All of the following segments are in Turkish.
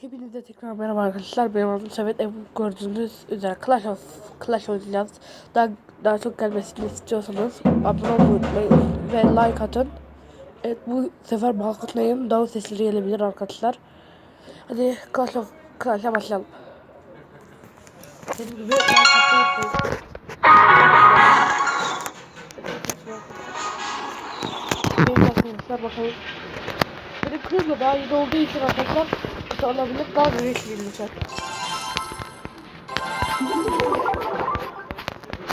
Hepinize tekrar merhaba arkadaşlar. Benim adım Samet. Ebu gördüğünüz üzere Clash of Clash oynayacağız. Daha, daha çok gelmesini istiyorsanız abone olmayı ve like atın. Evet bu sefer balkondayım. Daha sesleri gelebilir arkadaşlar. Hadi Clash of Clash'a başlayalım. Dediğim gibi. Evet arkadaşlar bakalım. Benim kızla daha yeni olduğu için arkadaşlar kısa olabilir. Daha böyle şey lütfen.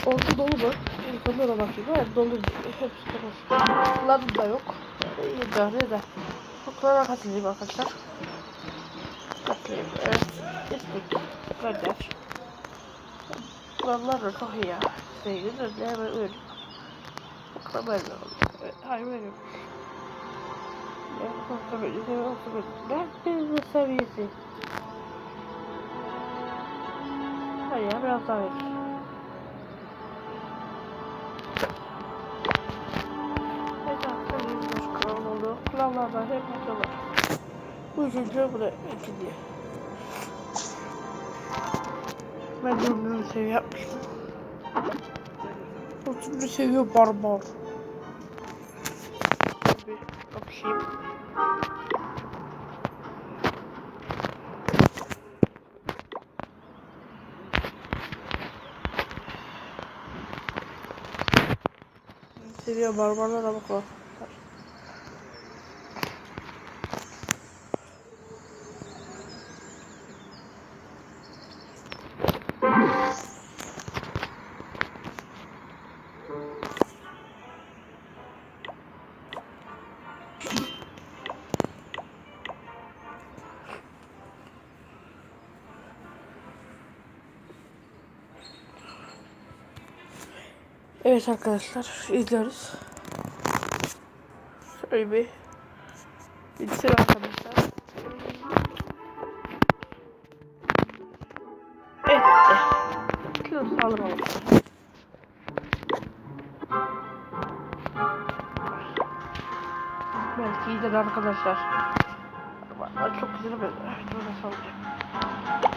Orta dolu mu? Onda da bakayım. Evet dolu. Hepsi dolu. Kullanım da yok. İdare eder. Kuklana katlayayım arkadaşlar. Katlayayım. Evet. İstek. Gönder. Kullanımlar da çok iyi ya. Sevgili de hemen öyle. Bakalım öyle oldu. Evet, hayır öyle. Ben bir seviyesi. Hayır ya biraz daha ver. Evet arkadaşlar 25 kral oldu. Krallardan hep atıyorlar. Bu üçüncü bu da ikinci. Ben dördüncü seviye yapmıştım. Üçüncü seviye barbar. Bir kapışayım. Seviye barbarlara bak Evet arkadaşlar izliyoruz. Şöyle bir bitsin arkadaşlar. Evet. Kilo sağlam. Belki iyidir arkadaşlar. Çok güzel bir Böyle sallayayım.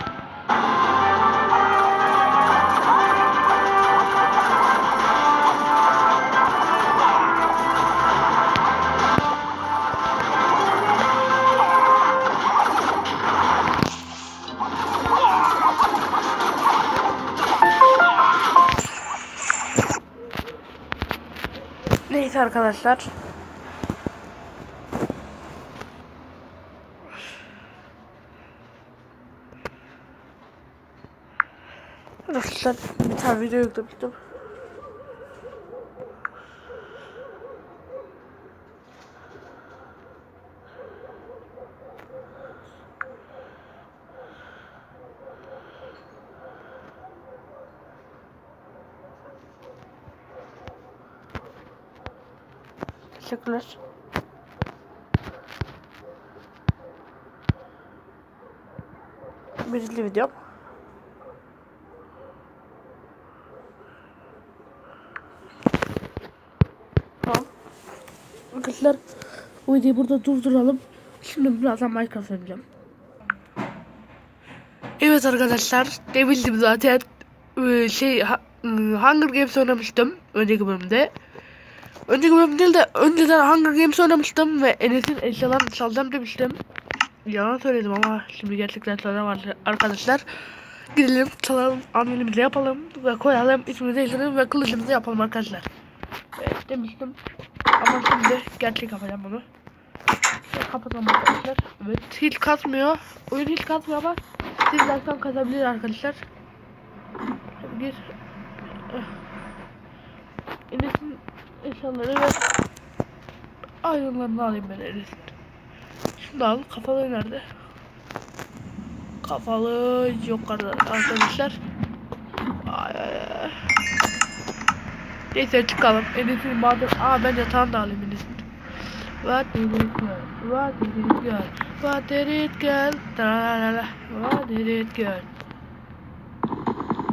Arkadaşlar. Arkadaşlar bir tane video yüklemiştim. Teşekkürler. Birinci videom. Tamam. Arkadaşlar bu videoyu burada durduralım. Şimdi birazdan Minecraft oynayacağım. Evet arkadaşlar demiştim zaten Ee, şey Hunger Games oynamıştım önceki bölümde. Önceki bölüm de önceden Hunger Games oynamıştım ve Enes'in eşyalarını çalacağım demiştim. Yalan söyledim ama şimdi gerçekten çalacağım ar- arkadaşlar. Gidelim çalalım, amelimizi yapalım ve koyalım, ismini değiştirelim ve kılıcımızı yapalım arkadaşlar. Evet demiştim. Ama şimdi gerçek yapacağım bunu. Kapatalım arkadaşlar. Evet hiç kasmıyor. Oyun hiç kasmıyor ama siz like'tan kazabilir arkadaşlar. Bir Enes'in eşyaları ve ayrımlarını alayım ben. Şunu da al. Kafalı nerede? Kafalı yok arkadaşlar. Ay, ay, ay. Neyse çıkalım. Enes'in maden... Aa ben yatağını da alayım Enes'in. What did it go? What did it go? What did it go? Tararara. What did it go?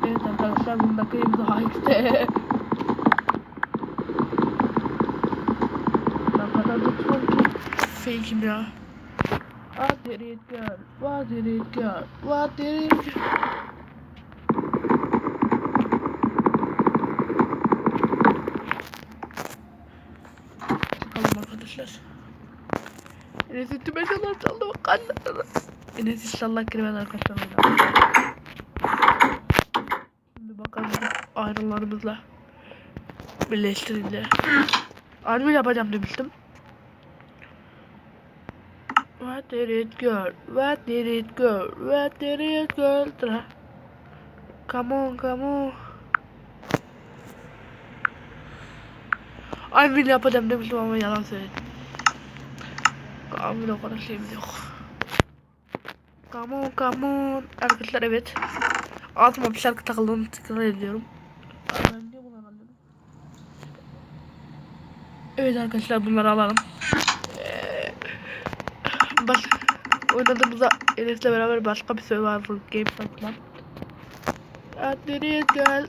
Evet arkadaşlar bundaki imza işte. Ne kadar da çok fake'im ya. What did it girl? What did it girl? What did it Bakalım arkadaşlar. Enes üstüme çalar çaldı bak Enes inşallah girmez arkadaşlar. Şimdi bakalım ayrılarımızla birleştirince. Harbi yapacağım demiştim. What did it girl? What did it girl? What did it girl? Come on, come on. Harbi yapacağım demiştim ama yalan söyledim. Harbi o kadar şeyimiz yok. Come on, come on. Arkadaşlar evet. Altıma bir şarkı takıldığını tekrar ediyorum. Ben niye bunu alıyorum? Evet arkadaşlar bunları alalım. Oynadığımızda Enes'le beraber başka bir Survivor Game satılan. Adını gel.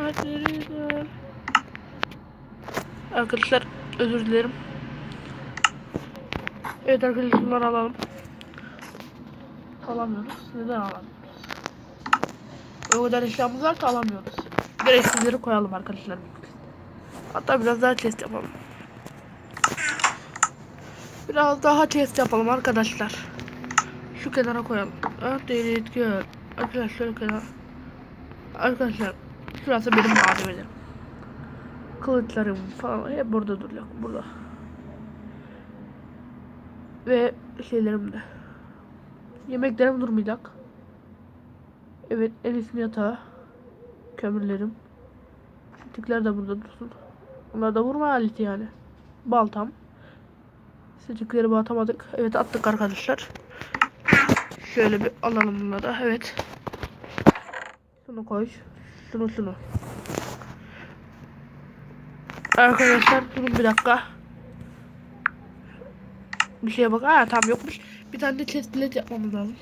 Adını gel. Arkadaşlar özür dilerim. Evet arkadaşlar bunları alalım. Alamıyoruz. Neden alamıyoruz? O kadar eşyamız var ki alamıyoruz. Gereksizleri koyalım arkadaşlar. Hatta biraz daha test yapalım. Biraz daha test yapalım arkadaşlar. Şu kenara koyalım. Ah değil gör. Arkadaşlar şöyle kenara. Arkadaşlar şurası benim malzemelerim. Kılıçlarım falan hep burada duracak. Burada. Ve şeylerim de. Yemeklerim durmayacak. Evet Enes'in yatağı. Kömürlerim. Stikler de burada dursun. Onlar da vurma aleti yani. Baltam. Stikleri atamadık. Evet attık arkadaşlar. Şöyle bir alalım bunları. Evet. Şunu koy. Şunu şunu. Arkadaşlar durun bir dakika. Bir şeye bak. Aa tam yokmuş. Bir tane de chest plate yapmamız lazım.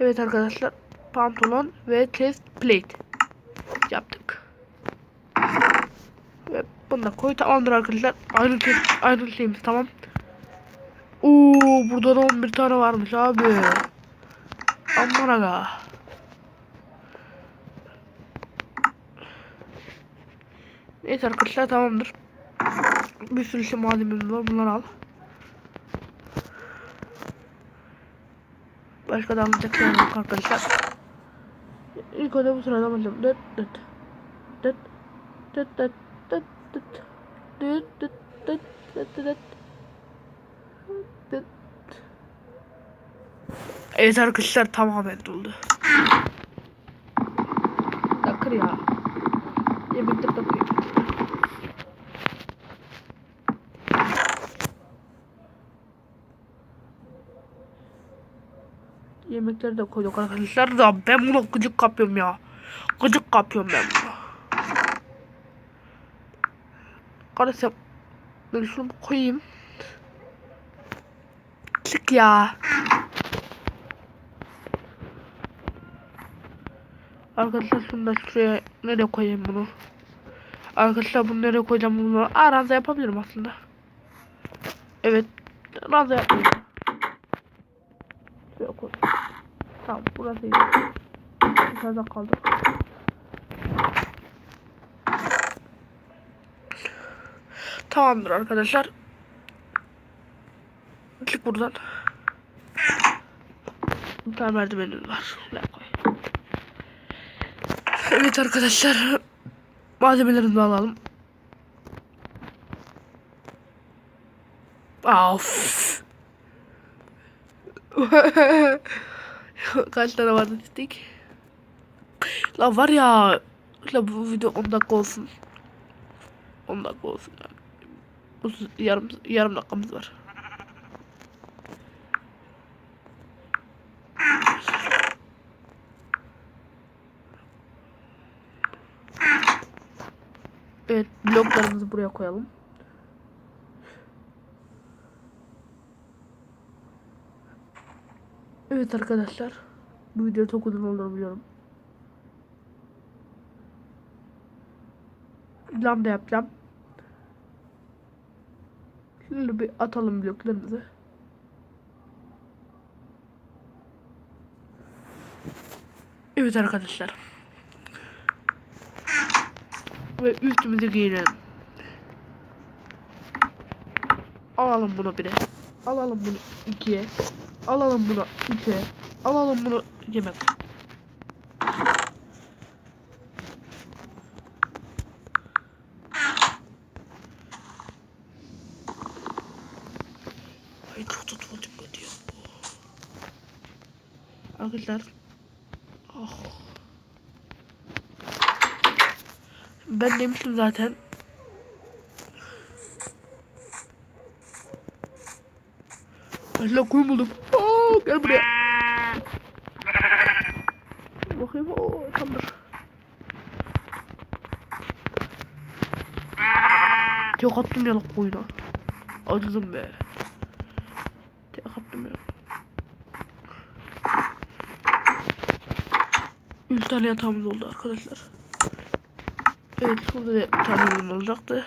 Evet arkadaşlar. Pantolon ve chest plate yaptık. Bunu da koy tamamdır arkadaşlar. Aynı şeyimiz tamam. Oo burada da 11 tane varmış abi. Aman aga. Neyse arkadaşlar tamamdır. Bir sürü şey malzememiz var. Bunları al. Başka da alacak şey yok arkadaşlar. İlk önce bu sırada alacağım. Dıt dıt. Dıt dıt dıt dıt dıt dıt. Dıt. Evet arkadaşlar tamamen doldu. Takır ya. Yemekte takıyor. Yemekleri de koyduk arkadaşlar da ben bunu gıcık kapıyorum ya. Gıcık kapıyorum ben bunu. Kardeşim ben şunu koyayım. Çık ya. Arkadaşlar şunu da şuraya nereye koyayım bunu? Arkadaşlar bunu nereye koyacağım bunu? Aa ranza yapabilirim aslında. Evet. Ranza yapmayacağım. Şuraya koy. Tamam burası iyi. Dışarıda kaldık. Tamamdır arkadaşlar. Çık buradan. Bir tane merdivenimiz var. Evet arkadaşlar. Malzemelerimizi alalım. Of. Kaç tane vardı dedik. La var ya. La bu video 10 dakika olsun. 10 dakika olsun yani. Uzun, yarım, yarım dakikamız var. Evet bloklarımızı buraya koyalım. Evet arkadaşlar. Bu video çok uzun olur biliyorum. lambda yapacağım. Şimdi bir atalım bloklarımızı. Evet arkadaşlar. Ve üstümüzü giyinelim. Alalım bunu bire. Alalım bunu ikiye. Alalım bunu üçe. Alalım bunu yemek. Da tuvalete gidiyor. Arkadaşlar. Oh. Ben demiştim zaten. La koyun buldum. Aa, gel buraya. Bakayım. Oo, tamam. Tek attım ya la koyuna. Acıdım be. 3 tane yatağımız oldu arkadaşlar. Evet burada da bir tane ürün olacaktı.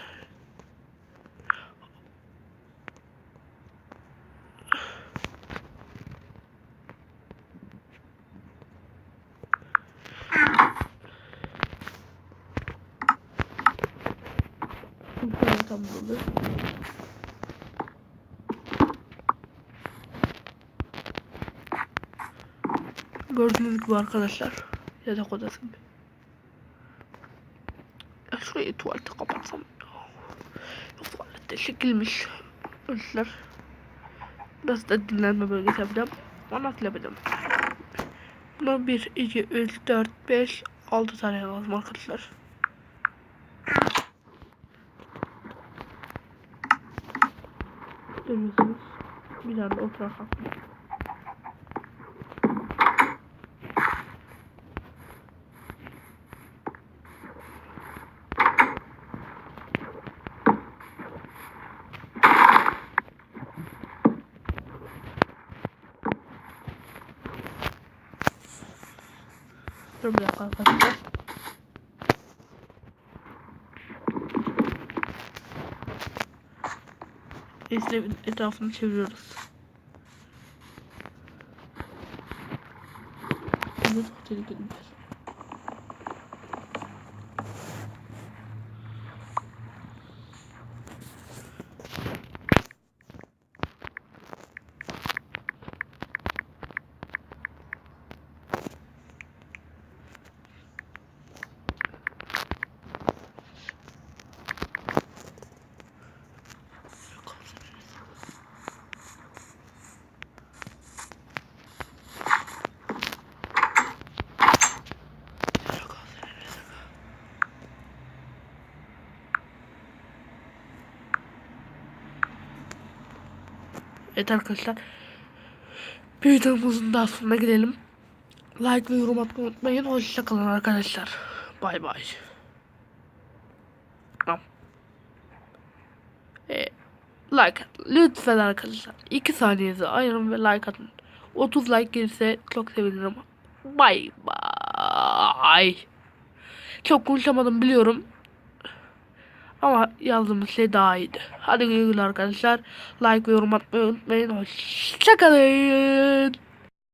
tam dolu. Gördüğünüz gibi arkadaşlar yatak odası. Ya şurayı tuvalete kapatsam. Yok tuvalette şekilmiş. Arkadaşlar. Biraz da dinlenme bölgesi yapacağım. Nasıl yapacağım? Buna 1, 2, 3, 4, 5, 6 tane lazım arkadaşlar. Görüyorsunuz. Bir tane oturak hakkım. Dur bir dakika arkadaşlar. Etrafını çeviriyoruz. Evet, oteli gidiyor. Evet arkadaşlar. Videomuzun daha sonuna gidelim. Like ve yorum atmayı unutmayın. Hoşçakalın arkadaşlar. Bay bay. Ee, like lütfen arkadaşlar. 2 saniyenizi ayırın ve like atın. 30 like gelirse çok sevinirim. Bay bay. Çok konuşamadım biliyorum. Ama yazdığımız şey daha iyiydi. Hadi güle arkadaşlar. Like ve yorum atmayı unutmayın. Hoşçakalın.